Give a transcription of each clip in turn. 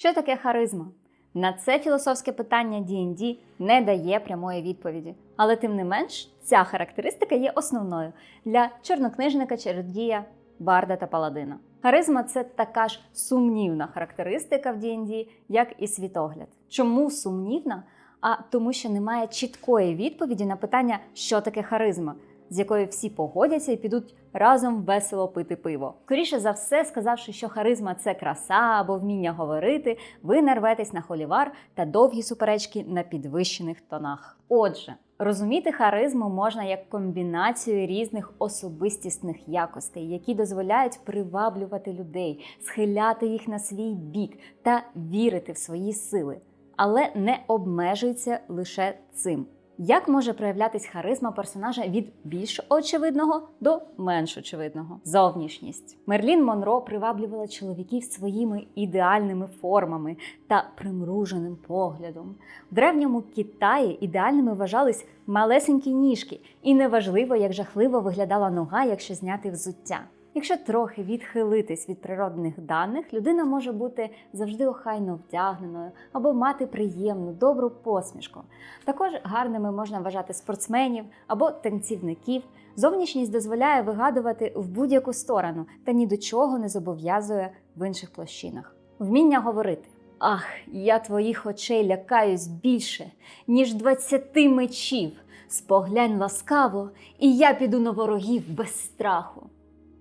Що таке харизма? На це філософське питання D&D не дає прямої відповіді. Але тим не менш, ця характеристика є основною для чорнокнижника, чародія, барда та паладина. Харизма це така ж сумнівна характеристика в D&D, як і світогляд. Чому сумнівна? А тому, що немає чіткої відповіді на питання, що таке харизма, з якою всі погодяться і підуть разом весело пити пиво. Скоріше за все, сказавши, що харизма це краса або вміння говорити, ви нарветесь на холівар та довгі суперечки на підвищених тонах. Отже, розуміти харизму можна як комбінацію різних особистісних якостей, які дозволяють приваблювати людей, схиляти їх на свій бік та вірити в свої сили, але не обмежується лише цим. Як може проявлятись харизма персонажа від більш очевидного до менш очевидного? Зовнішність. Мерлін Монро приваблювала чоловіків своїми ідеальними формами та примруженим поглядом. В древньому Китаї ідеальними вважались малесенькі ніжки, і неважливо, як жахливо виглядала нога, якщо зняти взуття. Якщо трохи відхилитись від природних даних, людина може бути завжди охайно вдягненою або мати приємну, добру посмішку. Також гарними можна вважати спортсменів або танцівників. Зовнішність дозволяє вигадувати в будь-яку сторону та ні до чого не зобов'язує в інших площинах. Вміння говорити. Ах, я твоїх очей лякаюсь більше, ніж двадцяти мечів. Споглянь ласкаво, і я піду на ворогів без страху.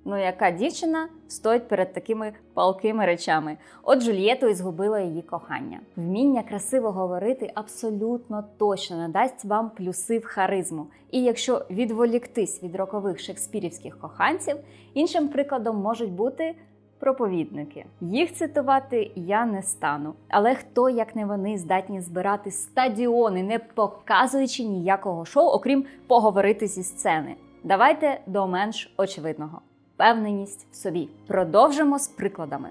Ну, яка дівчина стоїть перед такими палкими речами? От Джульєту і згубила її кохання. Вміння красиво говорити абсолютно точно надасть вам плюси в харизму. І якщо відволіктись від рокових шекспірівських коханців, іншим прикладом можуть бути проповідники. Їх цитувати я не стану. Але хто, як не вони, здатні збирати стадіони, не показуючи ніякого шоу, окрім поговорити зі сцени? Давайте до менш очевидного впевненість в собі. Продовжимо з прикладами.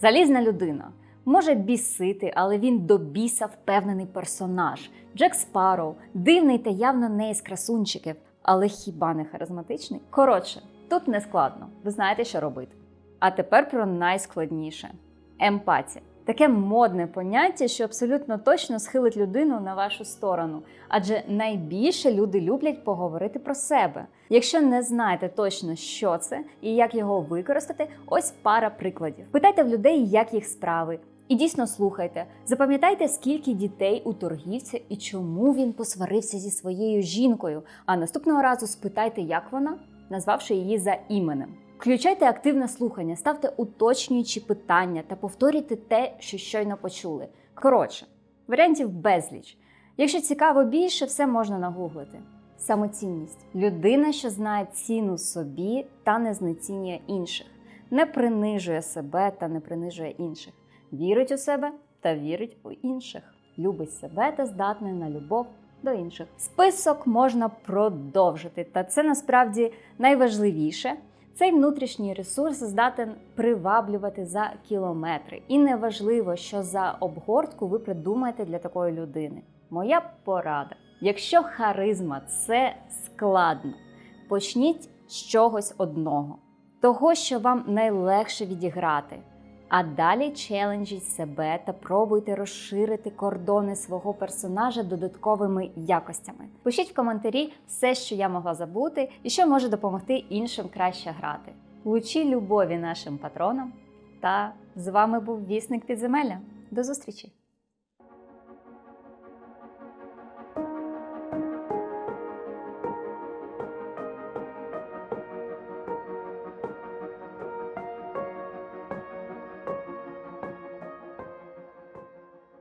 Залізна людина може бісити, але він до біса впевнений персонаж. Джек Спарроу – дивний та явно не із красунчиків, але хіба не харизматичний? Коротше, тут не складно. Ви знаєте, що робити. А тепер про найскладніше емпатія. Таке модне поняття, що абсолютно точно схилить людину на вашу сторону, адже найбільше люди люблять поговорити про себе. Якщо не знаєте точно, що це і як його використати, ось пара прикладів. Питайте в людей, як їх справи. І дійсно слухайте, запам'ятайте, скільки дітей у торгівця і чому він посварився зі своєю жінкою. А наступного разу спитайте, як вона, назвавши її за іменем. Включайте активне слухання, ставте уточнюючі питання та повторюйте те, що щойно почули. Коротше, варіантів безліч. Якщо цікаво більше, все можна нагуглити. Самоцінність людина, що знає ціну собі та не знецінює інших, не принижує себе та не принижує інших, вірить у себе та вірить у інших, любить себе та здатний на любов до інших. Список можна продовжити, та це насправді найважливіше. Цей внутрішній ресурс здатен приваблювати за кілометри. І неважливо, що за обгортку ви придумаєте для такої людини. Моя порада: якщо харизма це складно, почніть з чогось одного, того, що вам найлегше відіграти. А далі челенджіть себе та пробуйте розширити кордони свого персонажа додатковими якостями. Пишіть в коментарі все, що я могла забути, і що може допомогти іншим краще грати. Лучі любові нашим патронам. Та з вами був вісник підземелля. До зустрічі!